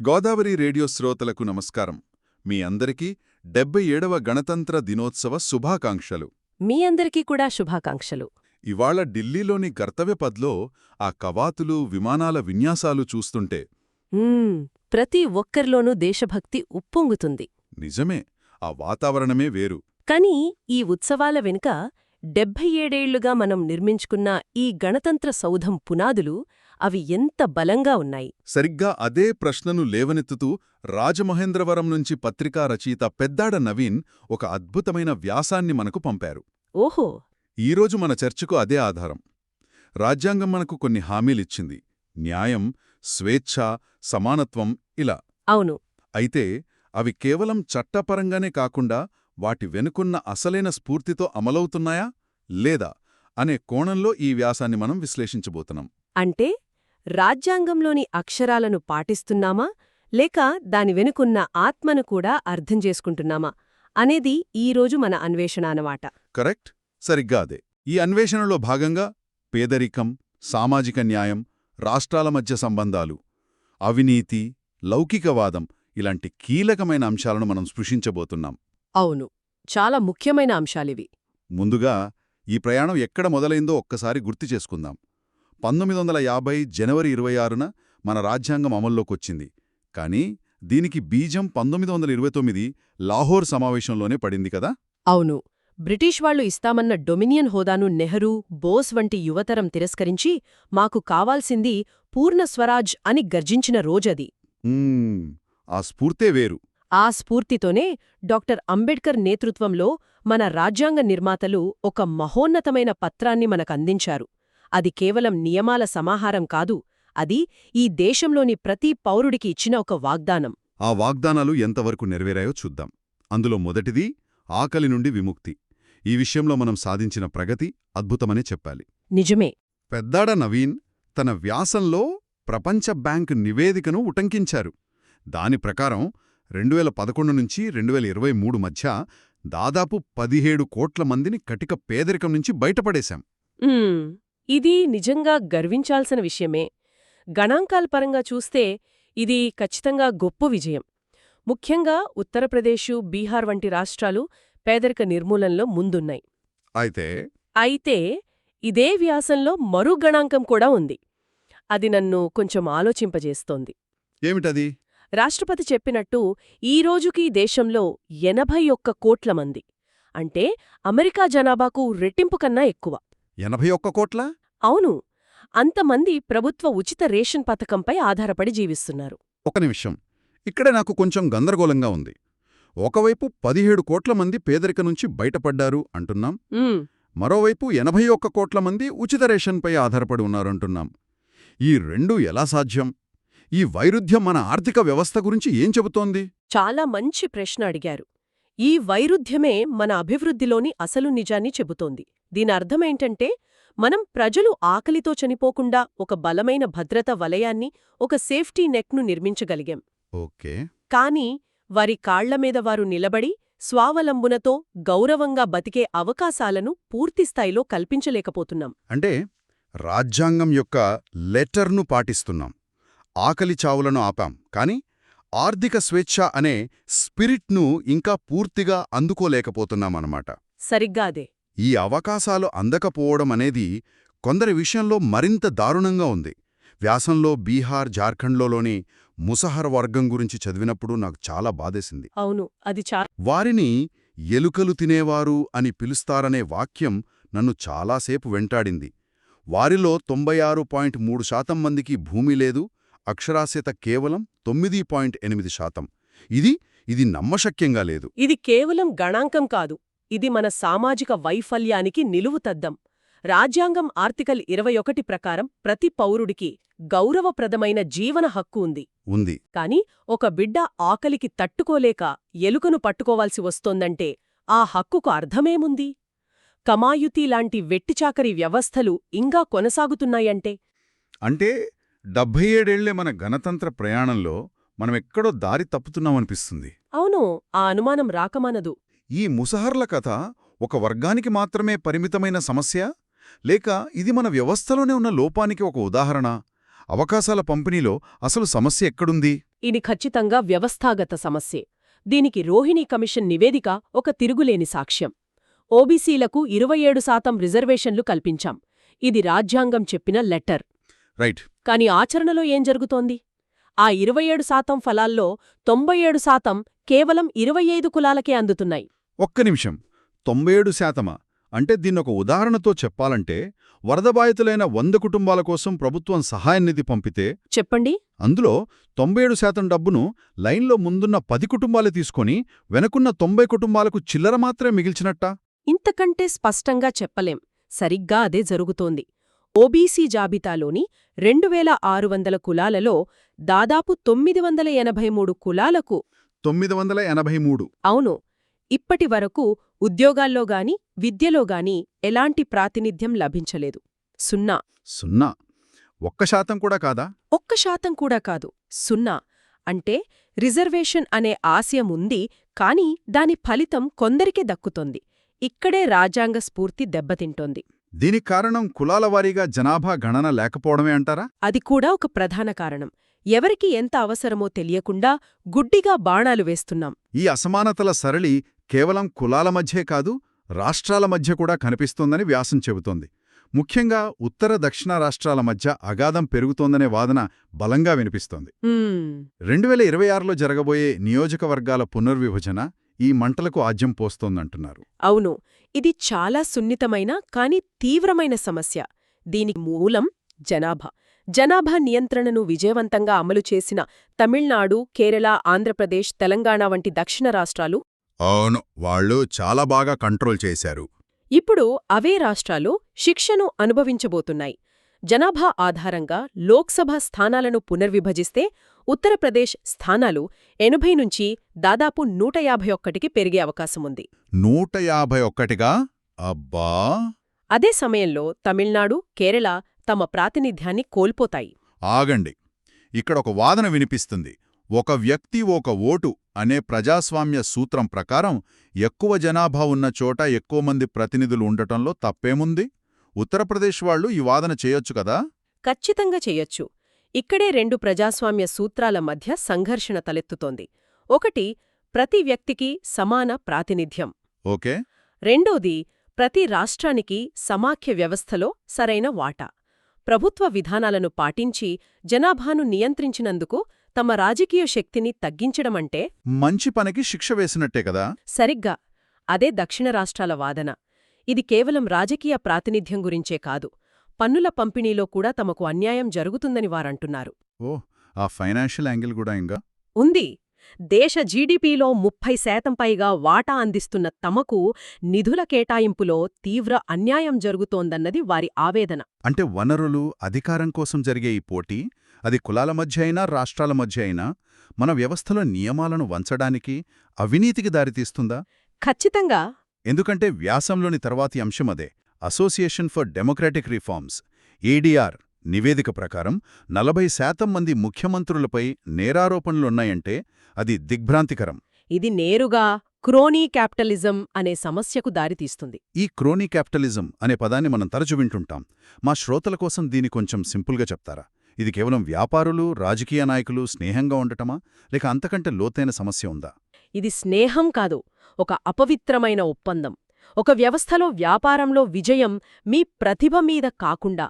Godavari radio శ్రోతలకు నమస్కారం. మీ అందరికీ డెబ్బై ఏడవ గణతంత్ర దినోత్సవ శుభాకాంక్షలు. మీ అందరికీ కూడా శుభాకాంక్షలు. ఇవాళ ఢిల్లీలోని కర్తవ్యపథ్లో ఆ కవాతులు విమానాల విన్యాసాలు చూస్తుంటే ప్రతి ఒక్కరిలోనూ దేశభక్తి ఉప్పొంగుతుంది. నిజమే ఆ వాతావరణమే వేరు. కాని ఈ ఉత్సవాల వెనుక డెబ్భై ఏడేళ్ళుగా మనం నిర్మించుకున్న ఈ గణతంత్ర సౌధం పునాదులు అవి ఎంత బలంగా ఉన్నాయి. సరిగ్గా అదే ప్రశ్నను లేవనెత్తుతూ రాజమహేంద్రవరం నుంచి పత్రికా రచయిత పెద్దాడ నవీన్ ఒక అద్భుతమైన వ్యాసాన్ని మనకు పంపారు. ఓహో! ఈరోజు మన చర్చకు అదే ఆధారం. రాజ్యాంగం మనకు కొన్ని హామీలిచ్చింది. న్యాయం స్వేచ్ఛ సమానత్వం ఇలా. అవును. అయితే అవి కేవలం చట్టపరంగానే కాకుండా వాటి వెనుకున్న అసలైన స్ఫూర్తితో అమలవుతున్నాయా లేదా అనే కోణంలో ఈ వ్యాసాన్ని మనం విశ్లేషించబోతున్నాం. అంటే రాజ్యాంగంలోని అక్షరాలను పాటిస్తున్నామా లేక దాని వెనుకున్న ఆత్మను కూడా అర్థం చేసుకుంటున్నామా అనేది ఈరోజు మన అన్వేషణ అన్నమాట. కరెక్ట్. సరిగ్గా అదే. ఈ అన్వేషణలో భాగంగా పేదరికం సామాజిక న్యాయం రాష్ట్రాల మధ్య సంబంధాలు అవినీతి లౌకికవాదం ఇలాంటి కీలకమైన అంశాలను మనం స్పృశించబోతున్నాం. అవును. చాలా ముఖ్యమైన అంశాలివి. ముందుగా ఈ ప్రయాణం ఎక్కడ మొదలైందో ఒక్కసారి గుర్తు చేసుకుందాం. పంతొమ్మిది వందల యాభై జనవరి ఇరవై ఆరున మన రాజ్యాంగం అమల్లోకొచ్చింది. కానీ దీనికి బీజం పంతొమ్మిది వందల ఇరవై తొమ్మిది లాహోర్ సమావేశంలోనే పడింది కదా? అవును. బ్రిటిష్ వాళ్ళు ఇస్తామన్న డొమినియన్ హోదాను నెహ్రూ బోస్ వంటి యువతరం తిరస్కరించి మాకు కావాల్సింది పూర్ణ స్వరాజ్ అని గర్జించిన రోజది. ఆ స్ఫూర్తే వేరు. ఆ స్ఫూర్తితోనే డాక్టర్ అంబేడ్కర్ నేతృత్వంలో మన రాజ్యాంగ నిర్మాతలు ఒక మహోన్నతమైన పత్రాన్ని మనకందించారు. అది కేవలం నియమాల సమాహారం కాదు అది ఈ దేశంలోని ప్రతి పౌరుడికి ఇచ్చిన ఒక వాగ్దానం. ఆ వాగ్దానాలు ఎంతవరకు నెరవేరాయో చూద్దాం. అందులో మొదటిది ఆకలి నుండి విముక్తి. ఈ విషయంలో మనం సాధించిన ప్రగతి అద్భుతమనే చెప్పాలి. నిజమే. పెద్దాడ నవీన్ తన వ్యాసంలో ప్రపంచ బ్యాంక్ నివేదికను ఉటంకించారు. దాని ప్రకారం రెండు వేల పదకొండు నుంచి రెండు వేల ఇరవై మూడు మధ్య దాదాపు పదిహేడు కోట్ల మందిని కటిక పేదరికం నుంచి బయటపడేశాం. ఇది నిజంగా గర్వించాల్సిన విషయమే. గణాంకాల పరంగా చూస్తే ఇది ఖచ్చితంగా గొప్ప విజయం. ముఖ్యంగా ఉత్తరప్రదేశు బీహార్ వంటి రాష్ట్రాలు పేదరిక నిర్మూలనలో ముందున్నాయి. అయితే అయితే ఇదే వ్యాసంలో మరో గణాంకం కూడా ఉంది. అది నన్ను కొంచెం ఆలోచింపజేస్తోంది. ఏమిటది? రాష్ట్రపతి చెప్పినట్టు ఈ రోజుకీ దేశంలో ఎనభై ఒక్క కోట్ల మంది. అంటే అమెరికా జనాభాకు రెట్టింపు కన్నా ఎక్కువ. ఎనభై ఒక్క కోట్ల? అవును. అంతమంది ప్రభుత్వ ఉచిత రేషన్ పథకంపై ఆధారపడి జీవిస్తున్నారు. ఒక నిమిషం. ఇక్కడే నాకు కొంచెం గందరగోళంగా ఉంది. ఒకవైపు పదిహేడు కోట్ల మంది పేదరిక నుంచి బయటపడ్డారు అంటున్నాం. మరోవైపు ఎనభై ఒక్క కోట్ల మంది ఉచిత రేషన్పై ఆధారపడి ఉన్నారంటున్నాం. ఈ రెండూ ఎలా సాధ్యం? ఈ వైరుధ్యం మన ఆర్థిక వ్యవస్థ గురించి ఏం చెబుతోంది? చాలా మంచి ప్రశ్న అడిగారు. ఈ వైరుధ్యమే మన అభివృద్ధిలోని అసలు నిజాన్ని చెబుతోంది. దీని అర్థమేంటంటే మనం ప్రజలు ఆకలితో చనిపోకుండా ఒక బలమైన భద్రత వలయాన్ని ఒక సేఫ్టీ నెక్ను నిర్మించగలిగాం. ఓకే. కాని వారి కాళ్ళమీద వారు నిలబడి స్వావలంబనతో గౌరవంగా బతికే అవకాశాలను పూర్తిస్థాయిలో కల్పించలేకపోతున్నాం. అంటే రాజ్యాంగం యొక్క లెటర్ను పాటిస్తున్నాం. ఆకలి చావులను ఆపాం. కాని ఆర్థిక స్వేచ్ఛ అనే స్పిరిట్ను ఇంకా పూర్తిగా అందుకోలేకపోతున్నామన్నమాట. సరిగ్గా అదే. ఈ అవకాశాలు అందకపోవడం అనేది కొందరి విషయంలో మరింత దారుణంగా ఉంది. వ్యాసంలో బీహార్ జార్ఖండ్లోని ముసహర్ వర్గం గురించి చదివినప్పుడు నాకు చాలా బాధేసింది. అవును అది వారిని ఎలుకలు తినేవారు అని పిలుస్తారనే వాక్యం నన్ను చాలాసేపు వెంటాడింది. వారిలో తొంభై ఆరు పాయింట్ మూడు శాతం మందికి భూమి లేదు అక్షరాస్యత కేవలం తొమ్మిది పాయింట్ ఎనిమిది శాతం. ఇది ఇది నమ్మశక్యంగా లేదు. ఇది కేవలం గణాంకం కాదు. ఇది మన సామాజిక వైఫల్యానికి నిలువుతద్దం రాజ్యాంగం ఆర్టికల్ ఇరవై ఒకటి ప్రకారం ప్రతి పౌరుడికి గౌరవప్రదమైన జీవన హక్కు ఉంది. ఉంది. కాని ఒక బిడ్డ ఆకలికి తట్టుకోలేక ఎలుకను పట్టుకోవాల్సి వస్తోందంటే ఆ హక్కుకు అర్థమేముంది? కమాయుతి లాంటి వెట్టిచాకరి వ్యవస్థలు ఇంకా కొనసాగుతున్నాయంటే? అంటే డెబ్భై ఏడేళ్ళే మన గణతంత్ర ప్రయాణంలో మనమెక్కడో దారి తప్పుతున్నామనిపిస్తుంది. అవును ఆ అనుమానం రాకమానదు. ఈ ముసహర్ల కథ ఒక వర్గానికి మాత్రమే పరిమితమైన సమస్య? లేక ఇది మన వ్యవస్థలోనే ఉన్న లోపానికి ఒక ఉదాహరణ? అవకాశాల పంపిణీలో అసలు సమస్య ఎక్కడుంది? ఇది ఖచ్చితంగా వ్యవస్థాగత సమస్యే. దీనికి రోహిణీ కమిషన్ నివేదిక ఒక తిరుగులేని సాక్ష్యం. ఓబీసీలకు ఇరవై ఏడు శాతం రిజర్వేషన్లు కల్పించాం. ఇది రాజ్యాంగం చెప్పిన లెటర్. రైట్. కాని ఆచరణలో ఏం జరుగుతోంది? ఆ ఇరవై ఏడు శాతం ఫలాల్లో తొంభై ఏడు శాతం కేవలం ఇరవై ఐదు కులాలకే అందుతున్నాయి. ఒక్క నిమిషం. తొంభై ఏడు శాతమా? అంటే దీన్నొక ఉదాహరణతో చెప్పాలంటే వరద బాధితులైన వంద కుటుంబాల కోసం ప్రభుత్వం సహాయ నిధి పంపితే చెప్పండి. అందులో తొంభై ఏడు శాతం డబ్బును లైన్లో ముందున్న పది కుటుంబాలే తీసుకొని వెనకున్న తొంభై కుటుంబాలకు చిల్లర మాత్రమే మిగిల్చినట్టా? ఇంతకంటే స్పష్టంగా చెప్పలేం. సరిగ్గా అదే జరుగుతోంది. ఓబీసీ జాబితాలోని రెండు వేల ఆరు వందల కులాలలో దాదాపు తొమ్మిది వందల ఎనభై మూడు కులాలకు తొమ్మిది వందల ఎనభై మూడు. అవును. ఇప్పటి వరకు ఉద్యోగాల్లో గాని విద్యలో గాని ఎలాంటి ప్రాతినిధ్యం లభించలేదు. సున్నా. సున్నా. ఒక్క శాతం కూడా కాదా? ఒక్క శాతం కూడా కాదు. సున్నా. అంటే రిజర్వేషన్ అనే ఆశయం ఉంది కాని దాని ఫలితం కొందరికే దక్కుతోంది. ఇక్కడే రాజ్యాంగ స్ఫూర్తి దెబ్బతింటోంది. దీనికి కారణం కులాల వారీగా జనాభా గణన లేకపోవడమే అంటారా? అది కూడా ఒక ప్రధాన కారణం. ఎవరికి ఎంత అవసరమో తెలియకుండా గుడ్డిగా బాణాలు వేస్తున్నాం. ఈ అసమానతల సరళి కేవలం కులాల మధ్యే కాదు రాష్ట్రాల మధ్య కూడా కనిపిస్తోందని వ్యాసం చెబుతోంది. ముఖ్యంగా ఉత్తర దక్షిణ రాష్ట్రాల మధ్య అగాధం పెరుగుతోందనే వాదన బలంగా వినిపిస్తోంది. రెండు వేల ఇరవై ఆరులో జరగబోయే నియోజకవర్గాల పునర్విభజన ఈ మంటలకు ఆజ్యం పోస్తోందంటున్నారు. అవును ఇది చాలా సున్నితమైన కాని తీవ్రమైన సమస్య. దీనికి మూలం జనాభా. జనాభా నియంత్రణను విజయవంతంగా అమలు చేసిన తమిళనాడు కేరళ ఆంధ్రప్రదేశ్ తెలంగాణ వంటి దక్షిణ రాష్ట్రాలు అవును వాళ్ళు చాలా బాగా కంట్రోల్ చేశారు. ఇప్పుడు అవే రాష్ట్రాలు శిక్షను అనుభవించబోతున్నాయి. జనాభా ఆధారంగా లోక్సభ స్థానాలను పునర్విభజిస్తే ఉత్తరప్రదేశ్ స్థానాలు ఎనభై నుంచి దాదాపు నూట యాభై ఒక్కటికి పెరిగే అవకాశముంది. నూట యాభై ఒక్కటిగా? అబ్బా! అదే సమయంలో తమిళనాడు కేరళ తమ ప్రాతినిధ్యాన్ని కోల్పోతాయి. ఆగండి. ఇక్కడ ఒక వాదన వినిపిస్తుంది. ఒక వ్యక్తి ఒక ఓటు అనే ప్రజాస్వామ్య సూత్రం ప్రకారం ఎక్కువ జనాభా ఉన్న చోట ఎక్కువ మంది ప్రతినిధులు ఉండటంలో తప్పేముంది? ఉత్తరప్రదేశ్ వాళ్ళు ఈ వాదన చేయొచ్చు కదా? ఖచ్చితంగా చెయ్యొచ్చు ఇక్కడే రెండు ప్రజాస్వామ్య సూత్రాల మధ్య సంఘర్షణ తలెత్తుతోంది. ఒకటి ప్రతి వ్యక్తికి సమాన ప్రాతినిధ్యం. ఓకే. రెండోది ప్రతి రాష్ట్రానికి సమాఖ్య వ్యవస్థలో సరైన వాటా. ప్రభుత్వ విధానాలను పాటించి జనాభాను నియంత్రించినందుకు తమ రాజకీయ శక్తిని తగ్గించడమంటే మంచి పనికి శిక్ష వేసినట్టే కదా? సరిగ్గా. అదే దక్షిణ రాష్ట్రాల వాదన. ఇది కేవలం రాజకీయ ప్రాతినిధ్యం గురించే కాదు. పన్నుల పంపిణీలో కూడా తమకు అన్యాయం జరుగుతుందని వారంటున్నారు. ఓ ఆ ఫైనాన్షియల్ యాంగిల్ కూడా ఇంకా ఉంది. దేశ జీడిపిలో ముప్పై శాతం పైగా వాటా అందిస్తున్న తమకు నిధుల కేటాయింపులో తీవ్ర అన్యాయం జరుగుతోందన్నది వారి ఆవేదన. అంటే వనరులు అధికారం కోసం జరిగే ఈ పోటీ అది కులాల మధ్య అయినా రాష్ట్రాల మధ్య అయినా మన వ్యవస్థలో నియమాలను వంచడానికి అవినీతికి దారితీస్తుందా? ఖచ్చితంగా ఎందుకంటే వ్యాసంలోని తర్వాతి అంశం అదే. Association for democratic reforms ADR నివేదిక ప్రకారం నలభై శాతం మంది ముఖ్యమంత్రులపై నేరారోపణలున్నాయంటే అది దిగ్భ్రాంతికరం. ఇది నేరుగా క్రోనీ క్యాపిటలిజం అనే సమస్యకు దారితీస్తుంది. ఈ క్రోనీ క్యాపిటలిజం అనే పదాన్ని మనం తరచు వింటుంటాం. మా శ్రోతల కోసం దీని కొంచెం సింపుల్గా చెప్తారా? ఇది కేవలం వ్యాపారులు రాజకీయ నాయకులు స్నేహంగా ఉండటమా? లేక అంతకంటే లోతైన సమస్య ఉందా? ఇది స్నేహం కాదు ఒక అపవిత్రమైన ఒప్పందం. ఒక వ్యవస్థలో వ్యాపారంలో విజయం మీ ప్రతిభ మీద కాకుండా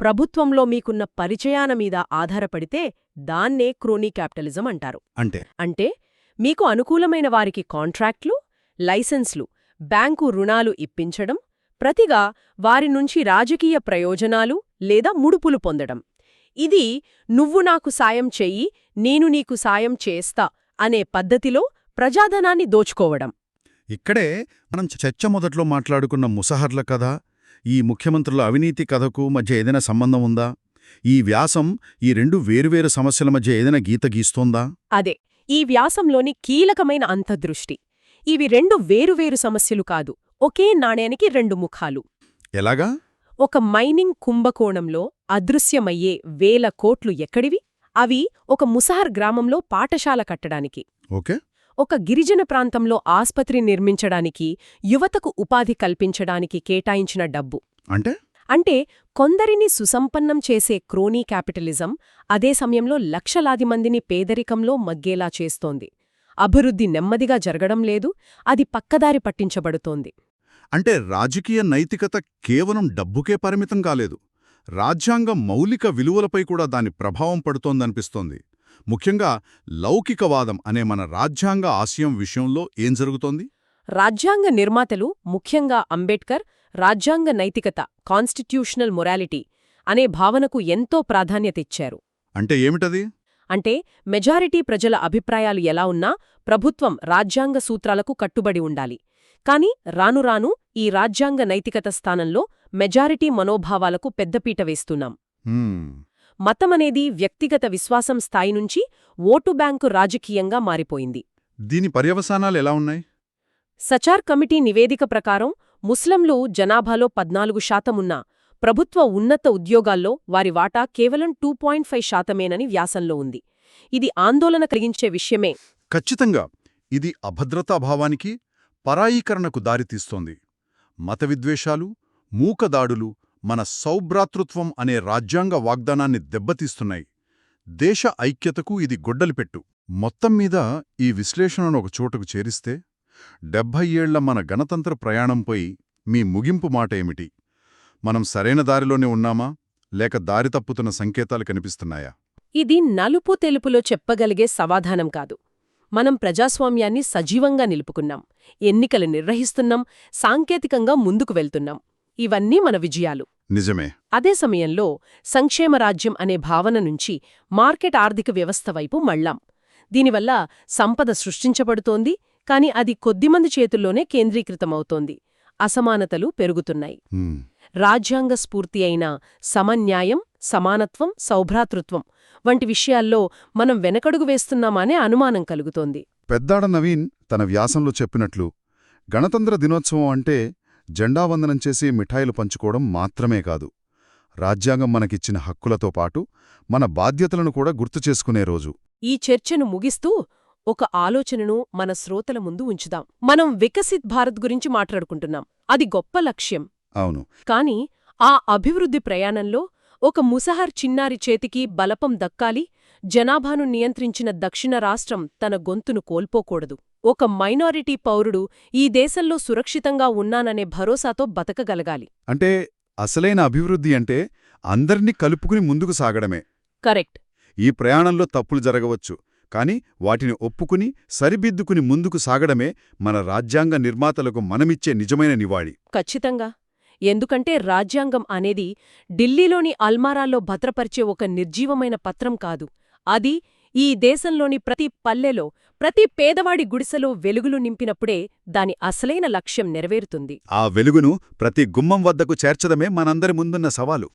ప్రభుత్వంలో మీకున్న పరిచయాన మీద ఆధారపడితే దాన్నే క్రోనీ క్యాపిటలిజం అంటారు. అంటే? అంటే మీకు అనుకూలమైన వారికి కాంట్రాక్ట్లు లైసెన్స్లు బ్యాంకు రుణాలు ఇప్పించడం ప్రతిగా వారి నుంచి రాజకీయ ప్రయోజనాలు లేదా ముడుపులు పొందడం. ఇది నువ్వు నాకు సాయం చెయ్యి నేను నీకు సాయం చేస్తా అనే పద్ధతిలో ప్రజాధనాన్ని దోచుకోవడం. ఇక్కడే మనం చర్చ మొదట్లో మాట్లాడుకున్న ముసహర్ల కథ ఈ ముఖ్యమంత్రుల అవినీతి కథకు మధ్య ఏదైనా సంబంధం ఉందా? ఈ వ్యాసం ఈ రెండు వేరువేరు సమస్యల మధ్య ఏదైనా గీత గీస్తోందా? అదే ఈ వ్యాసంలోని కీలకమైన అంతర్దృష్టి. ఇవి రెండు వేరువేరు సమస్యలు కాదు ఒకే నాణేనికి రెండు ముఖాలు. ఎలాగా? ఒక మైనింగ్ కుంభకోణంలో అదృశ్యమయ్యే వేల కోట్లు ఎక్కడివి? అవి ఒక ముసహర్ గ్రామంలో పాఠశాల కట్టడానికి. ఓకే. ఒక గిరిజన ప్రాంతంలో ఆస్పత్రి నిర్మించడానికి యువతకు ఉపాధి కల్పించడానికి కేటాయించిన డబ్బు. అంటే? అంటే కొందరిని సుసంపన్నం చేసే క్రోనీ క్యాపిటలిజం అదే సమయంలో లక్షలాది మందిని పేదరికంలో మగ్గేలా చేస్తోంది. అభివృద్ధి నెమ్మదిగా జరగడం లేదు అది పక్కదారి పట్టించబడుతోంది. అంటే రాజకీయ నైతికత కేవలం డబ్బుకే పరిమితం కాలేదు. రాజ్యాంగ మౌలిక విలువలపై కూడా దాని ప్రభావం పడుతోందనిపిస్తోంది. ముఖ్యంగా లౌకికవాదం అనే మన రాజ్యాంగ ఆశయం విషయంలో ఏం జరుగుతోంది? రాజ్యాంగ నిర్మాతలు ముఖ్యంగా అంబేడ్కర్ రాజ్యాంగ నైతికత కాన్స్టిట్యూషనల్ మొరాలిటీ అనే భావనకు ఎంతో ప్రాధాన్యతిచ్చారు అంటే ఏమిటది? అంటే మెజారిటీ ప్రజల అభిప్రాయాలు ఎలా ఉన్నా ప్రభుత్వం రాజ్యాంగ సూత్రాలకు కట్టుబడి ఉండాలి. కాని రానురాను ఈ రాజ్యాంగ నైతికత స్థానంలో మెజారిటీ మనోభావాలకు పెద్దపీట వేస్తున్నాం. మతమనేది వ్యక్తిగత విశ్వాసం స్థాయి నుంచి ఓటు బ్యాంకు రాజకీయంగా మారిపోయింది. దీని పర్యవసానాలు ఎలా ఉన్నాయి? సచార్ కమిటీ నివేదిక ప్రకారం ముస్లింలు జనాభాలో పద్నాలుగు శాతమున్నా ప్రభుత్వ ఉన్నత ఉద్యోగాల్లో వారి వాటా కేవలం టూ పాయింట్ ఫైవ్ శాతమేనని వ్యాసంలో ఉంది. ఇది ఆందోళన కలిగించే విషయమే. ఖచ్చితంగా ఇది అభద్రతాభావానికి పరాయీకరణకు దారితీస్తోంది. మత విద్వేషాలు మూకదాడులు మన సౌభ్రాతృత్వం అనే రాజ్యాంగ వాగ్దానాన్ని దెబ్బతీస్తున్నాయి. దేశ ఐక్యతకు ఇది గొడ్డలిపెట్టు. మొత్తం మీద ఈ విశ్లేషణను ఒక చోటుకు చేరిస్తే డెబ్భై ఏళ్ళ మన గణతంత్ర ప్రయాణంపై మీ ముగింపు మాట ఏమిటి? మనం సరైన దారిలోనే ఉన్నామా? లేక దారి తప్పుతున్న సంకేతాలు కనిపిస్తున్నాయా? ఇది నలుపు తెలుపులో చెప్పగలిగే సమాధానం కాదు. మనం ప్రజాస్వామ్యాన్ని సజీవంగా నిలుపుకున్నాం. ఎన్నికలు నిర్వహిస్తున్నాం. సాంకేతికంగా ముందుకు వెళ్తున్నాం. ఇవన్నీ మన విజయాలు. నిజమే. అదే సమయంలో సంక్షేమ రాజ్యం అనే భావన నుంచి మార్కెట్ ఆర్థిక వ్యవస్థ వైపు మళ్ళాం. దీనివల్ల సంపద సృష్టించబడుతోంది కాని అది కొద్దిమంది చేతుల్లోనే కేంద్రీకృతమవుతోంది. అసమానతలు పెరుగుతున్నాయి. రాజ్యాంగ స్ఫూర్తి అయిన సమన్యాయం సమానత్వం సౌభ్రాతృత్వం వంటి విషయాల్లో మనం వెనకడుగు వేస్తున్నామనే అనుమానం కలుగుతోంది. పెద్దాడ నవీన్ తన వ్యాసంలో చెప్పినట్లు గణతంత్ర దినోత్సవం అంటే జెండావందనం చేసి మిఠాయిలు పంచుకోవడం మాత్రమే కాదు. రాజ్యాంగం మనకిచ్చిన హక్కులతో పాటు మన బాధ్యతలను కూడా గుర్తు చేసుకునే రోజు. ఈ చర్చను ముగిస్తూ ఒక ఆలోచనను మన శ్రోతల ముందు ఉంచుదాం. మనం వికసిత్ భారత్ గురించి మాట్లాడుకుంటున్నాం. అది గొప్ప లక్ష్యం. అవును. కాని ఆ అభివృద్ధి ప్రయాణంలో ఒక ముసహర్ చిన్నారి చేతికి బలపం దక్కాలి జనాభాను నియంత్రించిన దక్షిణ రాష్ట్రం తన గొంతును కోల్పోకూడదు. ఒక మైనారిటీ పౌరుడు ఈ దేశంలో సురక్షితంగా ఉన్నాననే భరోసాతో బతకగలగాలి. అంటే అసలైన అభివృద్ధి అంటే అందర్నీ కలుపుకుని ముందుకు సాగడమే. కరెక్ట్. ఈ ప్రయాణంలో తప్పులు జరగవచ్చు కాని వాటిని ఒప్పుకుని సరిదిద్దుకుని ముందుకు సాగడమే మన రాజ్యాంగ నిర్మాతలకు మనమిచ్చే నిజమైన నివాళి. ఖచ్చితంగా. ఎందుకంటే రాజ్యాంగం అనేది ఢిల్లీలోని అల్మారాల్లో భద్రపరిచే ఒక నిర్జీవమైన పత్రం కాదు. అది ఈ దేశంలోని ప్రతి పల్లెలో ప్రతి పేదవాడి గుడిసెలో వెలుగులు నింపినప్పుడే దాని అసలైన లక్ష్యం నెరవేరుతుంది. ఆ వెలుగును ప్రతి గుమ్మం వద్దకు చేర్చడమే మనందరి ముందున్న సవాలు.